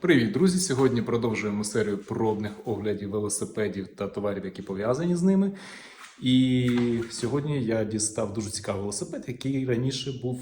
Привіт, друзі! Сьогодні продовжуємо серію пробних оглядів велосипедів та товарів, які пов'язані з ними. І сьогодні я дістав дуже цікавий велосипед, який раніше був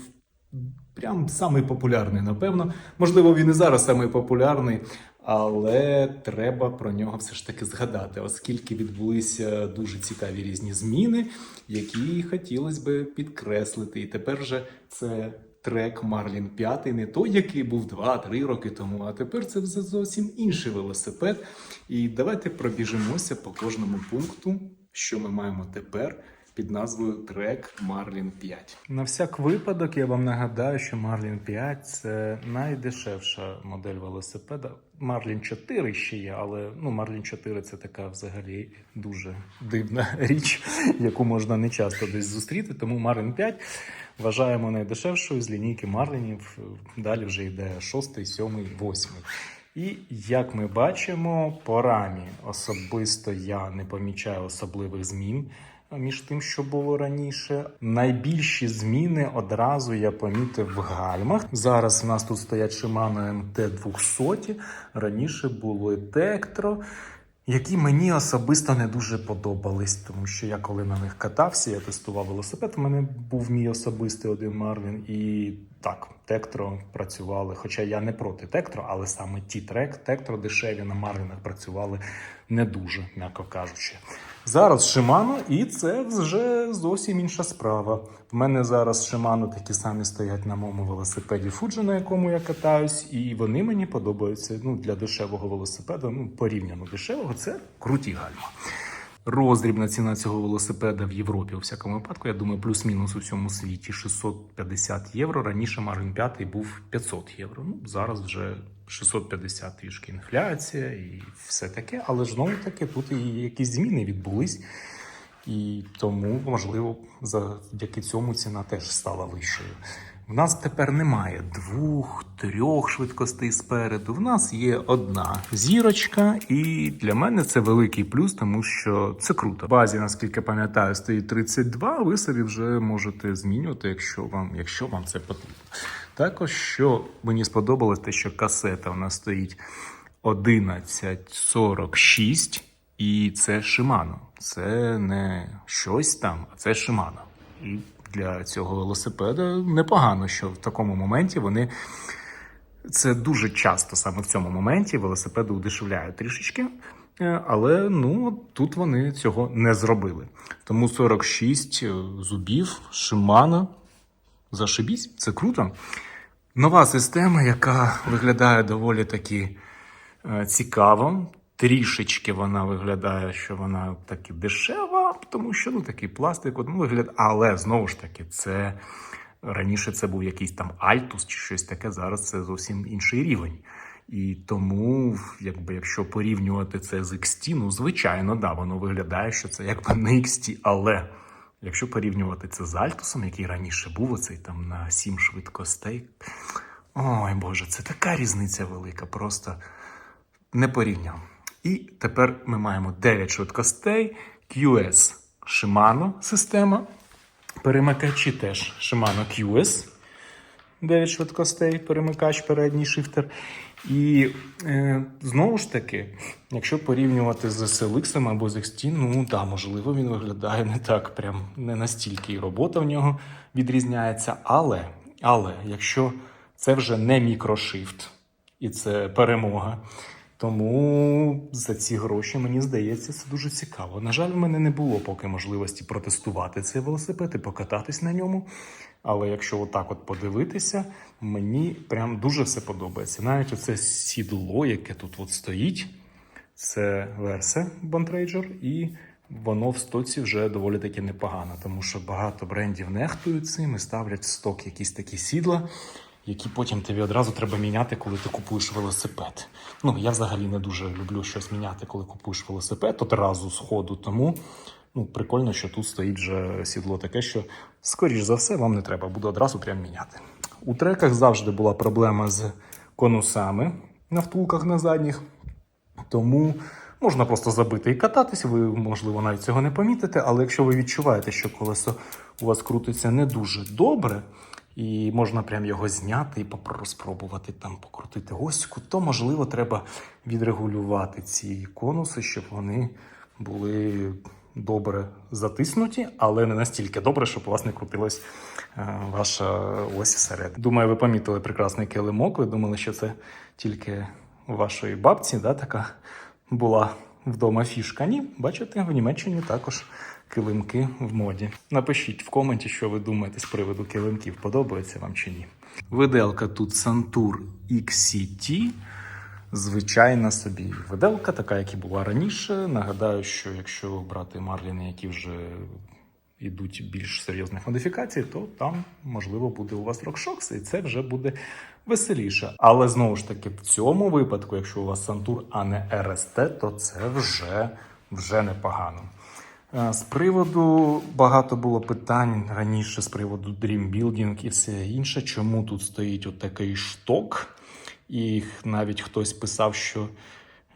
прям самий популярний, напевно. Можливо, він і зараз самий популярний, але треба про нього все ж таки згадати, оскільки відбулися дуже цікаві різні зміни, які хотілося би підкреслити. І тепер же це трек Марлін 5, не той, який був 2-3 роки тому, а тепер це зовсім інший велосипед. І давайте пробіжимося по кожному пункту, що ми маємо тепер під назвою трек Марлін 5. На всяк випадок я вам нагадаю, що Marlin 5 це найдешевша модель велосипеда. Marlin 4 ще є, але ну Marlin 4 це така взагалі дуже дивна річ, яку можна не часто десь зустріти. Тому Marlin 5 вважаємо найдешевшою з лінійки Марлінів. Далі вже йде 6, 7, 8. І як ми бачимо, по рамі особисто я не помічаю особливих змін між тим, що було раніше. Найбільші зміни одразу я помітив в гальмах. Зараз в нас тут стоять Shimano MT 200, раніше було Tektro, які мені особисто не дуже подобались, тому що я коли на них катався, я тестував велосипед. У мене був мій особистий один Марвін, і так, Тектро працювали. Хоча я не проти Тектро, але саме ті трек Тектро дешеві на Марвінах працювали не дуже, м'яко кажучи. Зараз Shimano, і це вже зовсім інша справа. В мене зараз Shimano такі самі стоять на моєму велосипеді Fuji, на якому я катаюсь, і вони мені подобаються. Ну, для дешевого велосипеда, ну порівняно дешевого, це круті гальма. Роздрібна ціна цього велосипеда в Європі, у всякому випадку, я думаю, плюс-мінус у всьому світі 650 євро. Раніше Марин 5 був 500 євро. Ну, зараз вже 650 трішки інфляція і все таке. Але ж знову таки тут і якісь зміни відбулись. І тому, можливо, завдяки цьому ціна теж стала вищою. В нас тепер немає двох, трьох швидкостей спереду. В нас є одна зірочка, і для мене це великий плюс, тому що це круто. В базі, наскільки пам'ятаю, стоїть 32, Ви собі вже можете змінювати, якщо вам, якщо вам це потрібно. Також що мені сподобалось, те, що касета у нас стоїть 1146, і це Shimano. Це не щось там, а це Shimano. І для цього велосипеда непогано, що в такому моменті вони. Це дуже часто саме в цьому моменті велосипеди удешевляють трішечки, е, але ну тут вони цього не зробили. Тому 46 зубів, Shimano, зашибісь, це круто. Нова система, яка виглядає доволі таки е, цікаво. Трішечки вона виглядає, що вона таки дешева, тому що ну такий пластик, от, ну, вигляд, але знову ж таки, це раніше це був якийсь там Альтус чи щось таке. Зараз це зовсім інший рівень. І тому, якби якщо порівнювати це з XT, ну звичайно, да, воно виглядає, що це якби не XT, але якщо порівнювати це з Альтусом, який раніше був, оцей там на 7 швидкостей. Ой Боже, це така різниця велика, просто не порівняв. І тепер ми маємо 9 швидкостей, QS Shimano система. Перемикачі теж Shimano QS. 9 швидкостей, перемикач, передній шифтер. І е, знову ж таки, якщо порівнювати з SLX або з XT, ну да, можливо, він виглядає не так, прям не настільки і робота в нього відрізняється. Але, але якщо це вже не мікрошифт і це перемога. Тому за ці гроші мені здається це дуже цікаво. На жаль, в мене не було поки можливості протестувати цей велосипед і покататись на ньому. Але якщо отак от подивитися, мені прям дуже все подобається. Навіть оце сідло, яке тут от стоїть, це Verse Bontrager, і воно в стоці вже доволі таки непогано, тому що багато брендів нехтують цим і ставлять в сток якісь такі сідла які потім тобі одразу треба міняти, коли ти купуєш велосипед. Ну, я взагалі не дуже люблю щось міняти, коли купуєш велосипед одразу з ходу. Тому ну, прикольно, що тут стоїть вже сідло таке, що, скоріш за все, вам не треба буде одразу прям міняти. У треках завжди була проблема з конусами на втулках на задніх. Тому можна просто забити і кататися, ви, можливо, навіть цього не помітите, але якщо ви відчуваєте, що колесо у вас крутиться не дуже добре, і можна прям його зняти і спробувати там покрутити оську, то можливо треба відрегулювати ці конуси, щоб вони були добре затиснуті, але не настільки добре, щоб у вас не крутилась е, ваша ось всередині. Думаю, ви помітили прекрасний килимок. Ви думали, що це тільки вашої бабці, да, така була вдома фішка. Ні, бачите, в Німеччині також килимки в моді. Напишіть в коменті, що ви думаєте з приводу килимків, подобається вам чи ні. Виделка тут Santur XCT. Звичайна собі виделка, така, як і була раніше. Нагадаю, що якщо брати марліни, які вже йдуть більш серйозних модифікацій, то там можливо буде у вас рокшокс, і це вже буде веселіше. Але знову ж таки, в цьому випадку, якщо у вас Сантур, а не РСТ, то це вже, вже непогано. Е, З приводу багато було питань раніше з приводу Building і все інше. Чому тут стоїть отакий шток? І навіть хтось писав, що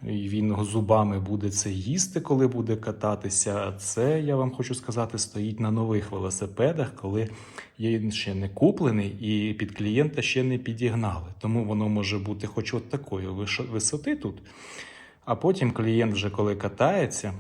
він зубами буде це їсти, коли буде кататися. Це я вам хочу сказати, стоїть на нових велосипедах, коли він ще не куплений і під клієнта ще не підігнали. Тому воно може бути хоч от такої висоти тут. А потім клієнт, вже коли катається,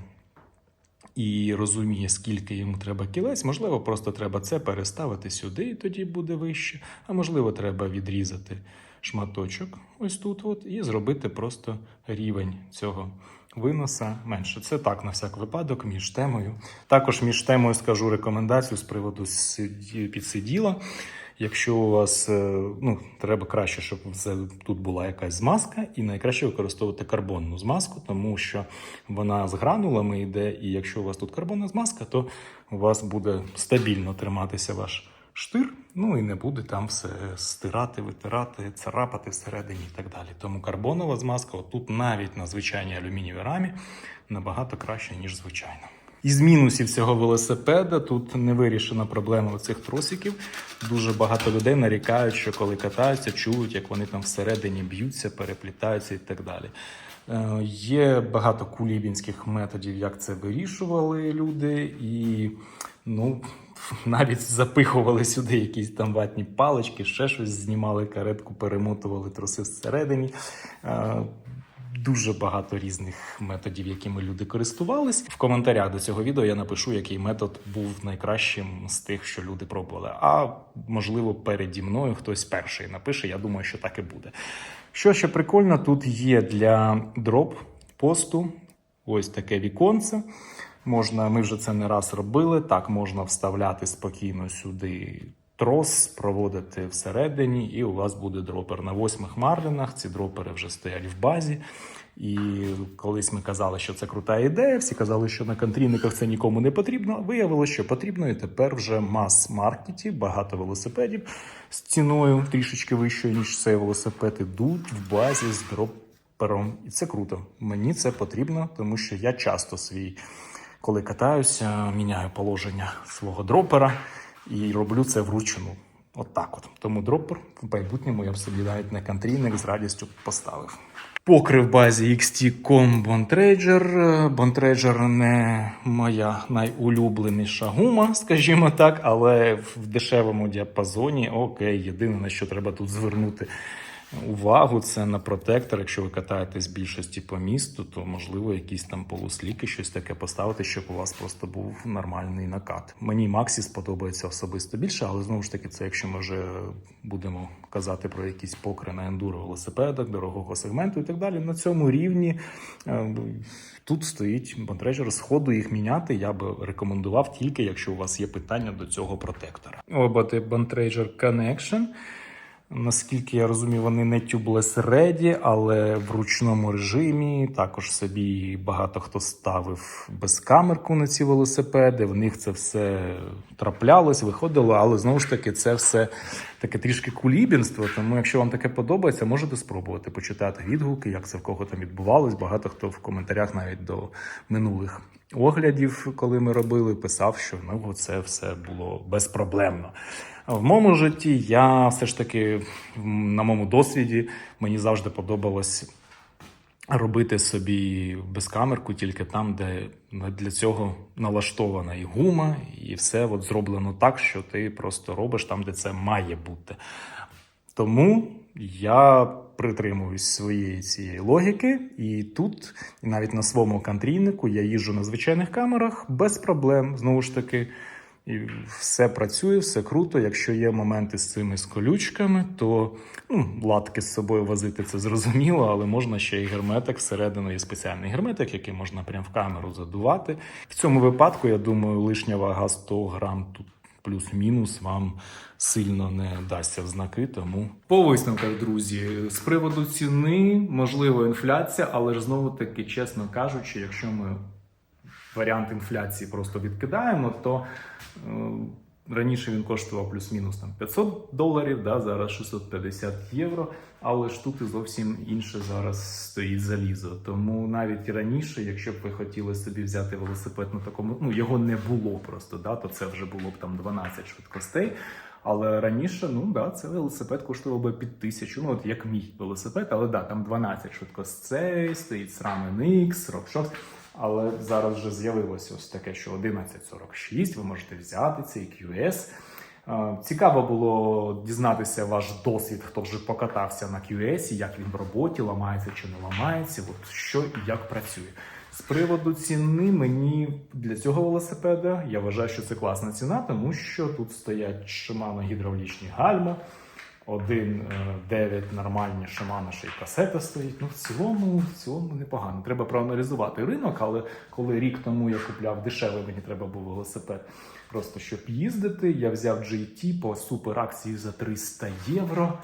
і розуміє, скільки йому треба кілець, можливо, просто треба це переставити сюди, і тоді буде вище. А можливо, треба відрізати шматочок ось тут, от, і зробити просто рівень цього виноса менше. Це так, на всяк випадок, між темою. Також між темою скажу рекомендацію з приводу сиді- підсиділа. Якщо у вас е, ну, треба краще, щоб тут була якась змазка, і найкраще використовувати карбонну змазку, тому що вона з гранулами йде, і якщо у вас тут карбонна змазка, то у вас буде стабільно триматися ваш штир, ну і не буде там все стирати, витирати, царапати всередині і так далі. Тому карбонова змазка отут навіть на звичайній алюмінієвій рамі набагато краще, ніж звичайно. Із мінусів цього велосипеда тут не вирішена проблема цих тросиків. Дуже багато людей нарікають, що коли катаються, чують, як вони там всередині б'ються, переплітаються і так далі. Е, Є багато кулібінських методів, як це вирішували люди, і ну навіть запихували сюди якісь там ватні палички, ще щось знімали каретку, перемотували троси всередині. Е, Дуже багато різних методів, якими люди користувались. В коментарях до цього відео я напишу, який метод був найкращим з тих, що люди пробували. А можливо, переді мною хтось перший напише. Я думаю, що так і буде. Що ще прикольно, тут є для дроп посту ось таке віконце. Можна, ми вже це не раз робили. Так можна вставляти спокійно сюди трос, проводити всередині, і у вас буде дропер на восьмих марлінах. Ці дропери вже стоять в базі. І колись ми казали, що це крута ідея. Всі казали, що на контрійниках це нікому не потрібно. Виявилося, що потрібно, і тепер вже мас-маркеті багато велосипедів з ціною трішечки вищою, ніж цей велосипед, ідуть в базі з дропером. І це круто. Мені це потрібно, тому що я часто свій, коли катаюся, міняю положення свого дропера і роблю це вручну. От так от. Тому дропер в майбутньому я б собі навіть на контрійник з радістю поставив. Покрив базі XT.com Bontrager. Bontrager не моя найулюбленіша гума, скажімо так, але в дешевому діапазоні окей. Єдине, на що треба тут звернути увагу, це на протектор. Якщо ви катаєтесь більшості по місту, то можливо якісь там полусліки, щось таке поставити, щоб у вас просто був нормальний накат. Мені Максі сподобається особисто більше, але знову ж таки, це якщо ми вже будемо казати про якісь покри на ендуро велосипедах, дорогого сегменту і так далі. На цьому рівні е, тут стоїть бонтрежер. Сходу їх міняти. Я би рекомендував тільки, якщо у вас є питання до цього протектора. Обати Bontrager Connection. Наскільки я розумію, вони не tubeless ready, але в ручному режимі. Також собі багато хто ставив безкамерку на ці велосипеди. В них це все траплялось, виходило, але знову ж таки, це все таке трішки кулібінство. Тому, якщо вам таке подобається, можете спробувати почитати відгуки, як це в кого там відбувалось. Багато хто в коментарях навіть до минулих оглядів, коли ми робили, писав, що ну це все було безпроблемно. В моєму житті я все ж таки на моєму досвіді мені завжди подобалось робити собі безкамерку тільки там, де для цього налаштована і гума, і все от зроблено так, що ти просто робиш там, де це має бути. Тому я притримуюсь своєї цієї логіки, і тут, навіть на своєму контрійнику, я їжджу на звичайних камерах без проблем. Знову ж таки, і все працює, все круто. Якщо є моменти з цими з колючками, то ну, латки з собою возити це зрозуміло, але можна ще і герметик всередину є спеціальний герметик, який можна прямо в камеру задувати. В цьому випадку, я думаю, лишня вага 100 грам тут плюс-мінус вам сильно не дасться в знаки, тому По висновках, друзі, з приводу ціни, можливо, інфляція, але ж знову таки, чесно кажучи, якщо ми варіант інфляції просто відкидаємо, то е, раніше він коштував плюс-мінус там 500 доларів, да, зараз 650 євро. Але ж тут і зовсім інше зараз стоїть залізо. Тому навіть раніше, якщо б ви хотіли собі взяти велосипед на такому, ну його не було просто, да, то це вже було б там 12 швидкостей. Але раніше, ну да, це велосипед коштував би під тисячу. Ну, от як мій велосипед, але да, там 12 швидкостей, стоїть SRAM NX, RockShox. Але зараз вже з'явилося ось таке, що 11.46, ви можете взяти цей QS. Е, Цікаво було дізнатися ваш досвід, хто вже покатався на QS, як він в роботі, ламається чи не ламається, от що і як працює. З приводу ціни мені для цього велосипеда я вважаю, що це класна ціна, тому що тут стоять Shimano гідравлічні гальма, 1.9 нормальні Shimano ще й касета стоїть. Ну, в цілому, в цілому непогано. Треба проаналізувати ринок, але коли рік тому я купляв дешевий, мені треба був велосипед. Просто щоб їздити, я взяв GT по супер акції за 300 євро.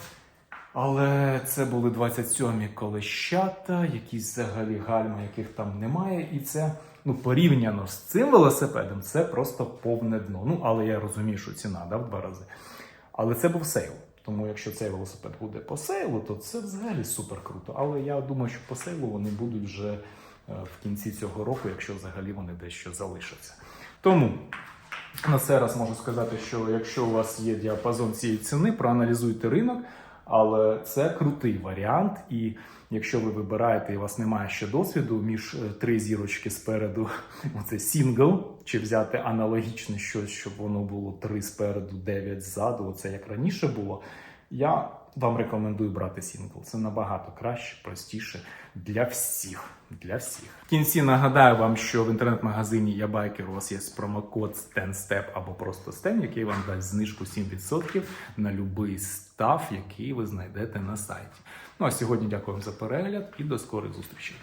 Але це були 27-мі колещата, якісь взагалі гальма, яких там немає. І це ну, порівняно з цим велосипедом, це просто повне дно. Ну, але я розумію, що ціна да, в два рази. Але це був сейл. Тому якщо цей велосипед буде по сейлу, то це взагалі супер круто. Але я думаю, що по сейлу вони будуть вже е, в кінці цього року, якщо взагалі вони дещо залишаться. Тому на це раз можу сказати, що якщо у вас є діапазон цієї ціни, проаналізуйте ринок, але це крутий варіант. І якщо ви вибираєте і у вас немає ще досвіду між е, три зірочки спереду, оце сінгл, чи взяти аналогічне щось, щоб воно було три спереду, дев'ять ззаду, оце як раніше було. Я вам рекомендую брати сінгл. Це набагато краще, простіше для всіх. Для всіх. В кінці нагадаю вам, що в інтернет-магазині Я Байкер у вас є промокод STENSTEP або просто STEN, який вам дасть знижку 7% на будь-який став, який ви знайдете на сайті. Ну а сьогодні дякую вам за перегляд і до скорих зустрічей.